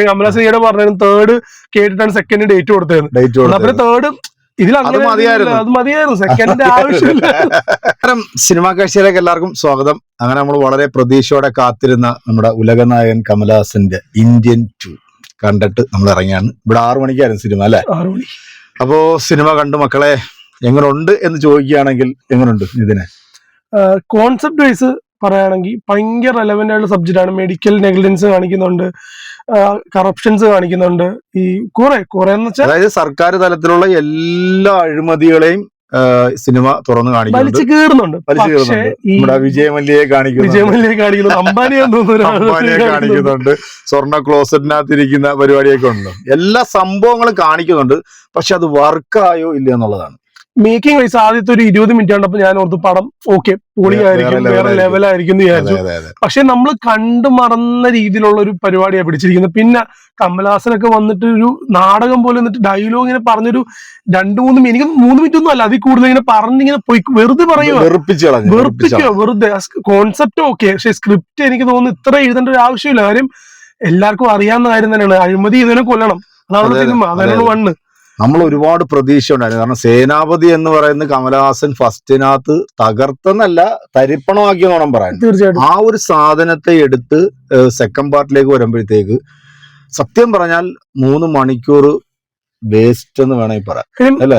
ഈയിടെ പറഞ്ഞു തേർഡ് കേട്ടിട്ടാണ് സെക്കൻഡ് ഡേറ്റ് കൊടുത്തത്. ഡേറ്റ് തേർഡ് ഇതിൽ അങ്ങനെ മതിയായിരുന്നു. അത് മതിയായിരുന്നു. സെക്കൻഡിന്റെ ആവശ്യമില്ല. സിനിമാ കാഴ്ചയിലേക്ക് എല്ലാവർക്കും സ്വാഗതം. അങ്ങനെ നമ്മൾ വളരെ പ്രതീക്ഷയോടെ കാത്തിരുന്ന നമ്മുടെ ഉലകനായകൻ കമലഹാസന്റെ ഇന്ത്യൻ ടു കണ്ടിട്ട് നമ്മൾ ഇറങ്ങിയാണ്. ഇവിടെ ആറു മണിക്കായിരുന്നു സിനിമ അല്ലെ? ആറ് മണി. അപ്പോ സിനിമ കണ്ടു മക്കളെ എങ്ങനെയുണ്ട് എന്ന് ചോദിക്കുകയാണെങ്കിൽ എങ്ങനെയുണ്ട് ഇതിനെ? കോൺസെപ്റ്റ് വൈസ് പറയുകയാണെങ്കിൽ ഭയങ്കര റെലവെന്റ് ആയിട്ടുള്ള സബ്ജക്റ്റ് ആണ്. മെഡിക്കൽ നെഗ്ലിജൻസ് കാണിക്കുന്നുണ്ട്. കറപ്ഷൻസ് കാണിക്കുന്നുണ്ട്. ഈ കുറെ കുറെ എന്ന് വെച്ചാൽ അതായത് സർക്കാർ തലത്തിലുള്ള എല്ലാ അഴിമതികളെയും സിനിമ തുറന്നു കാണിക്കുന്നുണ്ട്. കീറുന്നുണ്ട്. പക്ഷേ നമ്മുടെ വിജയമല്ലിയെ കാണിക്കുന്നു കാണിക്കുന്നു അംബാനിയെ കാണിക്കുന്നുണ്ട്. സ്വർണ ക്ലോസറ്റിനകത്ത് ഇരിക്കുന്ന പരിപാടിയൊക്കെ ഉണ്ട്. എല്ലാ സംഭവങ്ങളും കാണിക്കുന്നുണ്ട്. പക്ഷെ അത് വർക്കായോ ഇല്ലയോ എന്നുള്ളതാണ്. മേക്കിംഗ് വൈസ് ആദ്യത്തെ ഒരു ഇരുപത് മിനിറ്റ് കണ്ടപ്പോ ഞാൻ ഓർത്ത് പടം ഓക്കെ പൊളിയായിരിക്കും വേറെ ലെവലായിരിക്കും എന്ന് വിചാരിച്ചു. പക്ഷെ നമ്മൾ കണ്ടു മറന്ന രീതിയിലുള്ള ഒരു പരിപാടിയാണ് പിടിച്ചിരിക്കുന്നത്. പിന്നെ കമലഹാസനൊക്കെ വന്നിട്ട് ഒരു നാടകം പോലെ എന്നിട്ട് ഡയലോഗ് ഇങ്ങനെ പറഞ്ഞൊരു രണ്ടു മൂന്ന് മിനിറ്റ് എനിക്ക് മൂന്ന് മിനിറ്റ് ഒന്നും അല്ല അതിൽ കൂടുതൽ ഇങ്ങനെ പറഞ്ഞിങ്ങനെ പോയി വെറുതെ പറയുക വെറുപ്പിക്കോ വെറുപ്പിക്കുക വെറുതെ കോൺസെപ്റ്റ് ഓക്കെ പക്ഷെ സ്ക്രിപ്റ്റ് എനിക്ക് തോന്നുന്നു ഇത്ര എഴുതേണ്ട ഒരു ആവശ്യമില്ല. കാര്യം എല്ലാവർക്കും അറിയാവുന്ന കാര്യം തന്നെയാണ്. അഴിമതി ഇതിനെ കൊല്ലണം. അതാണ് സിനിമ. അതാണ് വണ്ണ്. നമ്മൾ ഒരുപാട് പ്രതീക്ഷ ഉണ്ടായിരുന്നു കാരണം സേനാപതി എന്ന് പറയുന്ന കമലഹാസൻ ഫസ്റ്റിനകത്ത് തകർത്തെന്നല്ല തരിപ്പണമാക്കിയെന്ന് വേണം പറയാൻ. തീർച്ചയായിട്ടും. ആ ഒരു സാധനത്തെ എടുത്ത് സെക്കൻഡ് പാർട്ടിലേക്ക് വരുമ്പോഴത്തേക്ക് സത്യം പറഞ്ഞാൽ മൂന്ന് മണിക്കൂർ വേസ്റ്റ് എന്ന് വേണമെങ്കിൽ പറയാം. അല്ലേ?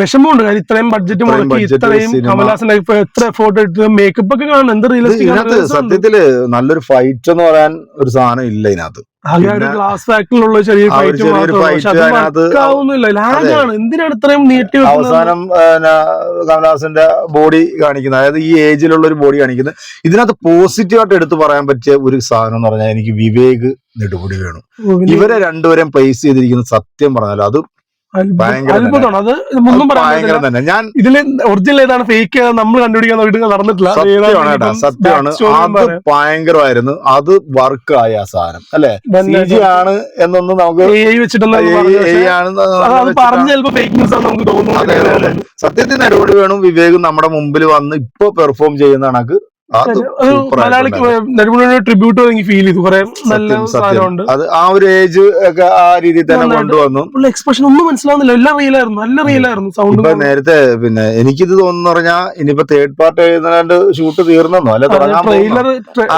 വിഷമമുണ്ട്. കാര്യം ഇത്രയും ബഡ്ജറ്റ് മുടക്കി ഇത്രയും. കമലഹാസൻ എത്ര ഫോട്ടോ എടുത്ത് മേക്കപ്പ് ഒക്കെ കാണണം. എന്ത് റിയലിസ്റ്റിക് ഇതിനകത്ത് സത്യത്തിൽ നല്ലൊരു ഫൈറ്റ് എന്ന് പറയാൻ ഒരു സാധനം ഇല്ല ഇതിനകത്ത്. ഗ്ലാസ് ചെറിയ ലാഗാണ് എന്തിനാണ് ഇത്രയും നീട്ടി അവസാനം കമലഹാസന്റെ ബോഡി കാണിക്കുന്നത്. അതായത് ഈ ഏജിലുള്ള ഒരു ബോഡി കാണിക്കുന്നത്. ഇതിനകത്ത് പോസിറ്റീവായിട്ട് എടുത്തു പറയാൻ പറ്റിയ ഒരു സാധനം എന്ന് പറഞ്ഞാൽ എനിക്ക് വിവേക് നെടുപൊടി വേണം. ഇവരെ രണ്ടുപേരെയും പ്ലേസ് ചെയ്തിരിക്കുന്നത് സത്യം പറഞ്ഞാൽ അത് അത്ഭുതമാണ്. അത് ഒന്നും പറയാൻ ഞാൻ ഇതിൽ ഒറിജിനൽ ഏതാണ്? ഫേക്ക് ഏതാണ് നമ്മൾ കണ്ടുപിടിക്കാൻ നോക്കിയിട്ട് നടന്നിട്ടില്ല. സത്യമാണ് അത്. ഭയങ്കരമായിരുന്നു. അത് വർക്ക് ആ സാധനം അല്ലെ? ആണ് എന്നൊന്നും നമുക്ക് സത്യത്തിന് അടിപൊളി വേണം വിവേകും നമ്മുടെ മുമ്പിൽ വന്ന് ഇപ്പൊ പെർഫോം ചെയ്യുന്ന കണക്ക് മലയാളിക്ക്. നെടുമുടിയുടെ ട്രിബ്യൂട്ട് എനിക്ക് ഫീൽ ചെയ്തു. കുറെ നല്ല. സാധനമുണ്ട്. അത് ആ ഒരു ഏജ് ഒക്കെ ആ രീതിയിൽ തന്നെ കൊണ്ടുവന്നു. എക്സ്പ്രഷൻ ഒന്നും മനസ്സിലാവുന്നില്ല. എല്ലാം റിയൽ ആയിരുന്നു. നല്ല റിയൽ ആയിരുന്നു സൗണ്ട് നേരത്തെ പിന്നെ എനിക്കിത് തോന്നുന്നു പറഞ്ഞാ ഇനിയിപ്പോ തേർഡ് പാർട്ട് എഴുതാണ്ട് ഷൂട്ട് തീർന്നോ അല്ല ട്രെയിലർ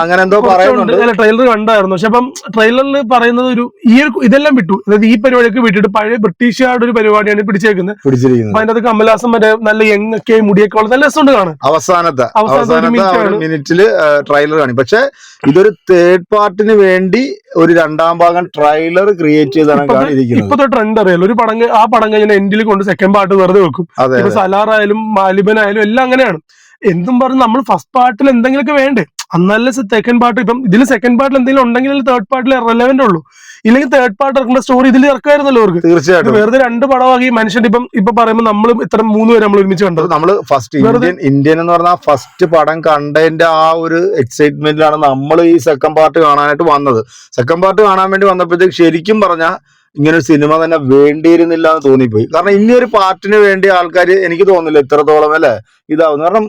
അങ്ങനെ എന്തോ പറയുന്നുണ്ട്. അല്ല ട്രെയിലർ കണ്ടായിരുന്നു. പക്ഷെ അപ്പം ട്രെയിലറിൽ പറയുന്നത് ഒരു ഈ ഇതെല്ലാം വിട്ടു. അതായത് ഈ പരിപാടിയൊക്കെ വിട്ടിട്ട് പഴയ ബ്രിട്ടീഷുകാരുടെ ഒരു പരിപാടിയാണ് പിടിച്ചേക്കുന്നത്. പിടിച്ചിരിക്കുന്നത്. അതിന്റെ അത് കമലഹാസൻ മറ്റേ നല്ല യങ് ഒക്കെ മുടിയൊക്കെ ഉള്ള നല്ല രസമുണ്ട് കാണാൻ. അവസാനത്തെ. അവസാനത്തെ ഒരു ട്രെയിലർ കാണി പക്ഷെ ഇതൊരു തേർഡ് പാർട്ടിന് വേണ്ടി ഒരു രണ്ടാം ഭാഗം ട്രെയിലർ ക്രിയേറ്റ് ചെയ്താണ് ഇപ്പത്തെ- ഇപ്പോ ട്രെൻഡ് അറിയാലോ. ഒരു പടം ആ പടം കഴിഞ്ഞാൽ എൻഡിൽ കൊണ്ട് സെക്കൻഡ് പാർട്ട് വെറുതെ വെക്കും. സലാർ ആയാലും മാലിബൻ ആയാലും എല്ലാം അങ്ങനെയാണ്. എന്തും പറഞ്ഞു നമ്മൾ ഫസ്റ്റ് പാർട്ടിൽ എന്തെങ്കിലുമൊക്കെ വേണ്ടേ? അന്നല്ല സെക്കൻഡ് പാർട്ട് ഇപ്പം ഇതിൽ സെക്കൻഡ് പാർട്ടിൽ എന്തെങ്കിലും ഉണ്ടെങ്കിൽ തേർഡ് പാർട്ടിൽ റെലവെന്റ് ഉള്ളൂ. ഇല്ലെങ്കിൽ തേർഡ് പാർട്ട് ഇറക്കുന്ന സ്റ്റോറി ഇതിൽ ഇറക്കായിരുന്നല്ലോ അവർക്ക് തീർച്ചയായിട്ടും. വെറുതെ രണ്ട് പടമാക്കി മനുഷ്യന്റെ ഇപ്പം ഇപ്പൊ പറയുമ്പോൾ നമ്മൾ ഇത്ര മൂന്ന് പേര് നമ്മൾ ഒരുമിച്ച് കണ്ടത്. നമ്മൾ ഫസ്റ്റ് ഇന്ത്യൻ ഇന്ത്യൻ എന്ന് പറഞ്ഞാൽ ഫസ്റ്റ് പടം കണ്ടതിന്റെ ആ ഒരു എക്സൈറ്റ്മെന്റിലാണ് നമ്മൾ ഈ സെക്കൻഡ് പാർട്ട് കാണാനായിട്ട് വന്നത്. സെക്കൻഡ് പാർട്ട് കാണാൻ വേണ്ടി വന്നപ്പോഴത്തേക്ക് ശരിക്കും പറഞ്ഞാൽ ഇങ്ങനെ ഒരു സിനിമ തന്നെ വേണ്ടിയിരുന്നില്ല എന്ന് തോന്നിപ്പോയി. കാരണം ഇനി ഒരു പാർട്ടിന് വേണ്ടി ആൾക്കാർ എനിക്ക് തോന്നുന്നില്ല ഇത്രത്തോളം അല്ലേ ഇതാവുന്നു. കാരണം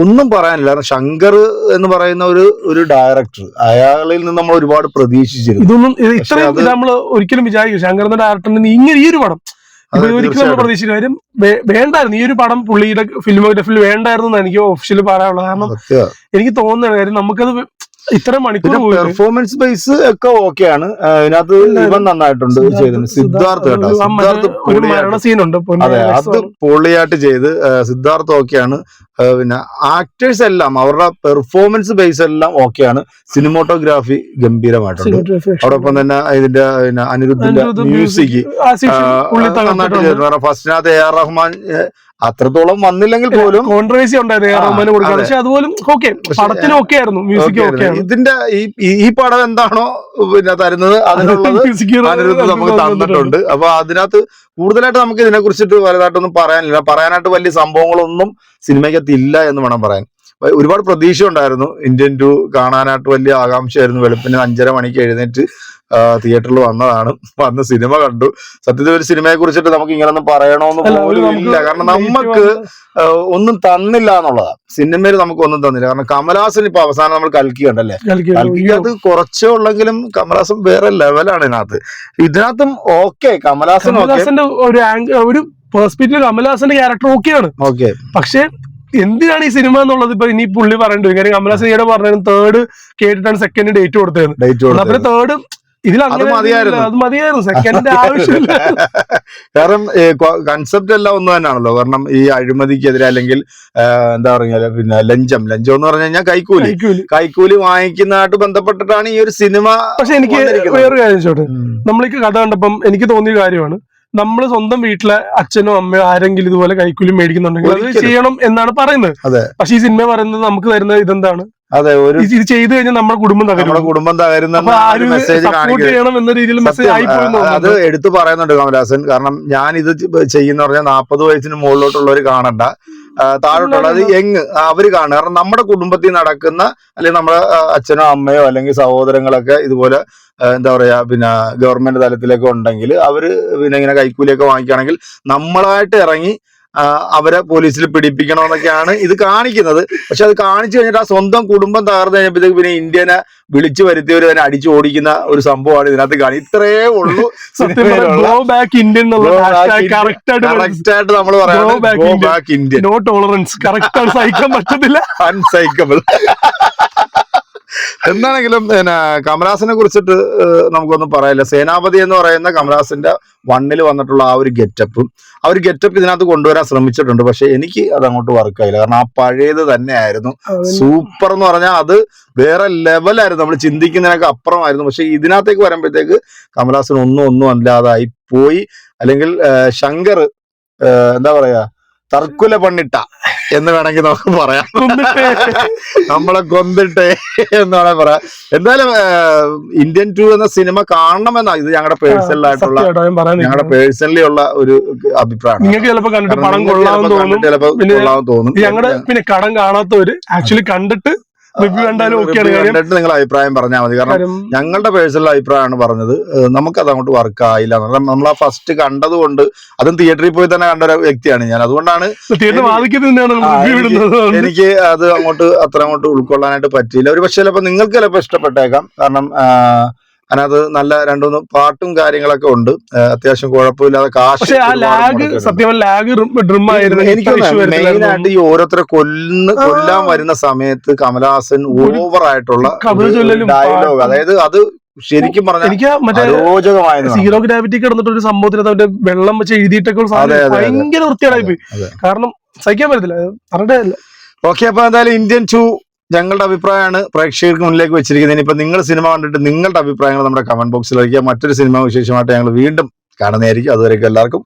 ഒന്നും പറയാനില്ല. കാരണം ശങ്കർ എന്ന് പറയുന്ന ഒരു ഒരു ഡയറക്ടർ അയാളിൽ നിന്ന് നമ്മൾ ഒരുപാട് പ്രതീക്ഷിച്ചിരുന്നു. ഇതൊന്നും ഇത് ഇത്രയും നമ്മൾ ഒരിക്കലും വിചാരിക്കും ശങ്കറിന്റെ ഡയറക്ടറിന് ഇങ്ങനെ ഈ ഒരു പടം. ഒരിക്കലും നമ്മൾ. കാര്യം വേണ്ടായിരുന്നു. ഈ ഒരു പടം പുള്ളിയുടെ ഫിലിമോഗ്രഫിയിൽ വേണ്ടായിരുന്നു എന്ന് എനിക്ക് ഒഫീഷ്യലി പറയാനുള്ളത്. കാരണം എനിക്ക് തോന്നുന്നത് കാര്യം നമുക്കത് ഇത്ര മണിക്കൂർ പെർഫോമൻസ് ബേസ് ഒക്കെ ഓക്കെയാണ് അതിനകത്ത് ഇവൻ നന്നായിട്ടുണ്ട് ചെയ്തിട്ടുണ്ട് സിദ്ധാർത്ഥ് കേട്ടോ സിദ്ധാർത്ഥ് അതെ അത് പൊളിയായിട്ട് ചെയ്ത് സിദ്ധാർത്ഥ ഓക്കെയാണ് പിന്നെ ആക്ടേഴ്സ് എല്ലാം അവരുടെ പെർഫോമൻസ് ബേസ് എല്ലാം ഓക്കെയാണ് സിനിമോട്ടോഗ്രാഫി ഗംഭീരമായിട്ടുണ്ട്. അതോടൊപ്പം തന്നെ ഇതിന്റെ പിന്നെ അനിരുദ്ധിന്റെ മ്യൂസിക് നന്നായിട്ട് ചെയ്തിട്ടുണ്ട് ഫസ്റ്റിനകത്ത് എ ആർ റഹ്മാൻ അത്രത്തോളം വന്നില്ലെങ്കിൽ പോലും കോൺട്രവേഴ്സി ഉണ്ടായിരുന്നു അതെ. പക്ഷെ അതുപോലും ഓക്കെ പടത്തിന് ഓക്കെ ആയിരുന്നു മ്യൂസിക് ഓക്കെ ഇതിന്റെ ഈ പടം എന്താണോ പിന്നെ തരുന്നത് അതിനുള്ളത് നമുക്ക് തന്നിട്ടുണ്ട്. അപ്പൊ അതിനകത്ത് കൂടുതലായിട്ട് നമുക്ക് ഇതിനെ കുറിച്ചിട്ട് വലുതായിട്ടൊന്നും പറയാനില്ല. പറയാനായിട്ട് വലിയ സംഭവങ്ങളൊന്നും സിനിമയ്ക്കകത്ത് ഇല്ല എന്ന് വേണം പറയാൻ. ഒരുപാട് പ്രതീക്ഷ ഉണ്ടായിരുന്നു. ഇന്ത്യൻ ടു കാണാനായിട്ട് വലിയ ആകാംക്ഷയായിരുന്നു. വെളുപ്പിന് അഞ്ചര മണിക്ക് എഴുന്നേറ്റ് തിയേറ്ററിൽ വന്നതാണ്. വന്ന് സിനിമ കണ്ടു. സത്യത്തിൽ ഒരു സിനിമയെ കുറിച്ചിട്ട് നമുക്ക് ഇങ്ങനൊന്നും പറയണമെന്ന് പോലും ഇല്ല. കാരണം നമുക്ക് ഒന്നും തന്നില്ല എന്നുള്ളതാണ് സിനിമയിൽ നമുക്ക് ഒന്നും തന്നില്ല. കാരണം കമലഹാസൻ ഇപ്പൊ അവസാനം നമ്മൾ കൽക്കി കണ്ടല്ലേ. കൽക്കി അത് കുറച്ചേ ഉള്ളെങ്കിലും കമലഹാസൻ വേറെ ലെവലാണ് ഇതിനകത്ത്. ഇതിനകത്തും ഓക്കെ കമലഹാസൻ ഒരു ഒരു പേഴ്സ്പെക്റ്റീവ് കമലഹാസന്റെ ക്യാരക്ടർ ഓക്കെയാണ് ഓക്കെ പക്ഷെ എന്തിനാണ് ഈ സിനിമ എന്നുള്ളത് ഇപ്പൊ ഇനി പുള്ളി പറയേണ്ടി കാര്യം കമല ഈയിടെ പറഞ്ഞു തേർഡ് കേട്ടിട്ടാണ് സെക്കൻഡ് ഡേറ്റ് കൊടുത്തത്. പിന്നെ തേർഡ് ഇതിൽ അങ്ങനെ മതിയായിരുന്നു. അത് മതിയായിരുന്നു. സെക്കൻഡിന്റെ ആവശ്യമില്ല. കാരണം കൺസെപ്റ്റ് എല്ലാം ഒന്ന് തന്നെയാണല്ലോ കാരണം ഈ അഴിമതിക്കെതിരെ അല്ലെങ്കിൽ എന്താ പറഞ്ഞാൽ പിന്നെ ലഞ്ചം. ലഞ്ചം എന്ന് പറഞ്ഞു കഴിഞ്ഞാൽ കൈക്കൂലി. കൈക്കൂലി. വാങ്ങിക്കുന്നതായിട്ട് ബന്ധപ്പെട്ടിട്ടാണ് ഈ ഒരു സിനിമ പക്ഷെ എനിക്ക്. വേറൊരു കാര്യം ചോട്ടെ നമ്മളീ കഥ കണ്ടപ്പം എനിക്ക് തോന്നിയ കാര്യമാണ്. നമ്മൾ സ്വന്തം വീട്ടിലെ അച്ഛനോ അമ്മയോ ആരെങ്കിലും ഇതുപോലെ കൈക്കൂലി മേടിക്കുന്നുണ്ടെങ്കിൽ അത് ചെയ്യണം എന്നാണ് പറയുന്നത്. അതെ. പക്ഷെ ഈ സിനിമ പറയുന്നത് നമുക്ക് തരുന്ന ഇതെന്താണ്? അതെ ഒരു ഇത് ചെയ്തു കഴിഞ്ഞാൽ നമ്മുടെ കുടുംബം നമ്മുടെ തകരും കുടുംബം തകരുന്ന മെസ്സേജ് സപ്പോർട്ട് ചെയ്യണം എന്ന രീതിയിൽ മെസ്സേജ് ആയി അത് എടുത്തു പറയുന്നുണ്ട് കമലഹാസൻ കാരണം ഞാൻ ഇത് ചെയ്യുന്ന പറഞ്ഞാൽ നാൽപ്പത് വയസ്സിന് മുകളിലോട്ടുള്ളവർ കാണണ്ട. ആ, താഴോട്ടുള്ളത് യങ് അവർ കാണുക കാരണം നമ്മുടെ കുടുംബത്തിൽ നടക്കുന്ന അല്ലെങ്കിൽ നമ്മുടെ അച്ഛനോ അമ്മയോ അല്ലെങ്കിൽ സഹോദരങ്ങളൊക്കെ ഇതുപോലെ എന്താ പറയാ പിന്നെ ഗവൺമെന്റ് തലത്തിലൊക്കെ ഉണ്ടെങ്കിൽ അവർ പിന്നെ ഇങ്ങനെ കൈക്കൂലിയൊക്കെ വാങ്ങിക്കുകയാണെങ്കിൽ നമ്മളായിട്ട് ഇറങ്ങി അവരെ പോലീസിൽ പിടിപ്പിക്കണമെന്നൊക്കെയാണ് ഇത് കാണിക്കുന്നത്. പക്ഷെ അത് കാണിച്ചു കഴിഞ്ഞിട്ട് ആ സ്വന്തം കുടുംബം തകർന്നു കഴിഞ്ഞപ്പോഴത്തേക്ക് പിന്നെ ഇന്ത്യനെ വിളിച്ചു വരുത്തിയവർ തന്നെ അടിച്ചു ഓടിക്കുന്ന ഒരു സംഭവമാണ് ഇതിനകത്ത് കാണി ഇത്രേ ഉള്ളൂ കറക്റ്റ് ആയിട്ട് നമ്മൾ പറയാം സഹിക്കാൻ പറ്റത്തില്ല. അൺസൈക്കബിൾ എന്താണെങ്കിലും പിന്നെ കമലഹാസനെ കുറിച്ചിട്ട് നമുക്കൊന്ന് പറയാനില്ല. സേനാപതി എന്ന് പറയുന്ന കമലഹാസന്റെ വണ്ണിൽ വന്നിട്ടുള്ള ആ ഒരു ഗെറ്റപ്പ് ആ ഒരു ഗെറ്റപ്പ് ഇതിനകത്ത് കൊണ്ടുവരാൻ ശ്രമിച്ചിട്ടുണ്ട്. പക്ഷെ എനിക്ക് അത് അങ്ങോട്ട് വർക്കായില്ല കാരണം ആ പഴയത് തന്നെയായിരുന്നു. സൂപ്പർ എന്ന് പറഞ്ഞാൽ അത് വേറെ ലെവലായിരുന്നു നമ്മൾ ചിന്തിക്കുന്നതിനൊക്കെ അപ്പുറമായിരുന്നു. പക്ഷെ ഇതിനകത്തേക്ക് വരുമ്പോഴത്തേക്ക് കമലഹാസൻ ഒന്നും ഒന്നും അല്ലാതായി പോയി. അല്ലെങ്കിൽ ശങ്കർ എന്താ പറയാ തർക്കുല പണ്ണിട്ട എന്ന് വേണമെങ്കിൽ നമുക്ക് പറയാം. നമ്മളെ കൊന്നിട്ടെ എന്ന് വേണമെങ്കിൽ പറയാം. എന്തായാലും ഇന്ത്യൻ ടു എന്ന സിനിമ കാണണമെന്നാ ഇത് ഞങ്ങളുടെ പേഴ്സണൽ ആയിട്ടുള്ള ഞങ്ങളുടെ. പേഴ്സണലി ഉള്ള ഒരു അഭിപ്രായം നിങ്ങൾക്ക് ചിലപ്പോൾ കണ്ടിട്ട് പണം കൊള്ളാമെന്ന് തോന്നും. ചിലപ്പോൾ കൊള്ളാമെന്ന് തോന്നും. ഞങ്ങളുടെ പിന്നെ കടം കാണാത്തവര് ആക്ച്വലി കണ്ടിട്ട് റിവ്യൂ കണ്ടാലും ഓക്കെയാണ് Review കാര്യം. കണ്ടിട്ട് നിങ്ങൾ അഭിപ്രായം പറഞ്ഞാൽ മതി. കാരണം ഞങ്ങളുടെ പേഴ്സണൽ അഭിപ്രായമാണ് പറഞ്ഞത്. നമുക്ക് അത് അങ്ങോട്ട് വർക്ക് ആയില്ല. നമ്മൾ ആ ഫസ്റ്റ് കണ്ടത് കൊണ്ട് അതും തിയേറ്ററിൽ പോയി തന്നെ കണ്ട ഒരു വ്യക്തിയാണ് ഞാൻ. അതുകൊണ്ടാണ് എനിക്ക് അത് അങ്ങോട്ട് അത്ര അങ്ങോട്ട് ഉൾക്കൊള്ളാനായിട്ട് പറ്റിയില്ല. ഒരു പക്ഷേ ചിലപ്പോൾ നിങ്ങൾക്ക് ചിലപ്പോൾ ഇഷ്ടപ്പെട്ടേക്കാം. കാരണം അതിനകത്ത് നല്ല രണ്ടുമൂന്ന് പാട്ടും കാര്യങ്ങളൊക്കെ ഉണ്ട്. അത്യാവശ്യം കുഴപ്പമില്ലാതെ കാശ് ലാഗ് സത്യം ലാഗ് ഡ്രിം ആയിരുന്നു എനിക്ക് മെയിനായിട്ട് ഈ ഓരോരുത്തരെ കൊല്ലുന്ന കൊല്ലാൻ വരുന്ന സമയത്ത് കമലഹാസൻ ഓവർ ആയിട്ടുള്ള ഡയലോഗ് അതായത് അത് ശരിക്കും പറഞ്ഞാൽ എനിക്ക് മറ്റേ സീറോ ഗ്രാവിറ്റി കിടന്നിട്ട് ഒരു സംഭവത്തിന് അവന്റെ വെള്ളം വെച്ച് എഴുതിയിട്ടൊക്കെ. ഭയങ്കര അതെ, അതെ. കാരണം സഹിക്കാൻ പറ്റത്തില്ല. ഇല്ല. ഓക്കെ അപ്പൊ എന്തായാലും ഇന്ത്യൻ ടു ഞങ്ങളുടെ അഭിപ്രായമാണ് പ്രേക്ഷകർക്ക് മുന്നിലേക്ക് വെച്ചിരിക്കുന്നത്. ഇനിയിപ്പോൾ നിങ്ങൾ സിനിമ കണ്ടിട്ട് നിങ്ങളുടെ അഭിപ്രായങ്ങൾ നമ്മുടെ കമന്റ് ബോക്സിൽ അറിയിക്കുക. മറ്റൊരു സിനിമ വിശേഷമായിട്ട് ഞങ്ങൾ വീണ്ടും കാണുന്നതായിരിക്കും. അതുവരെയൊക്കെ എല്ലാവർക്കും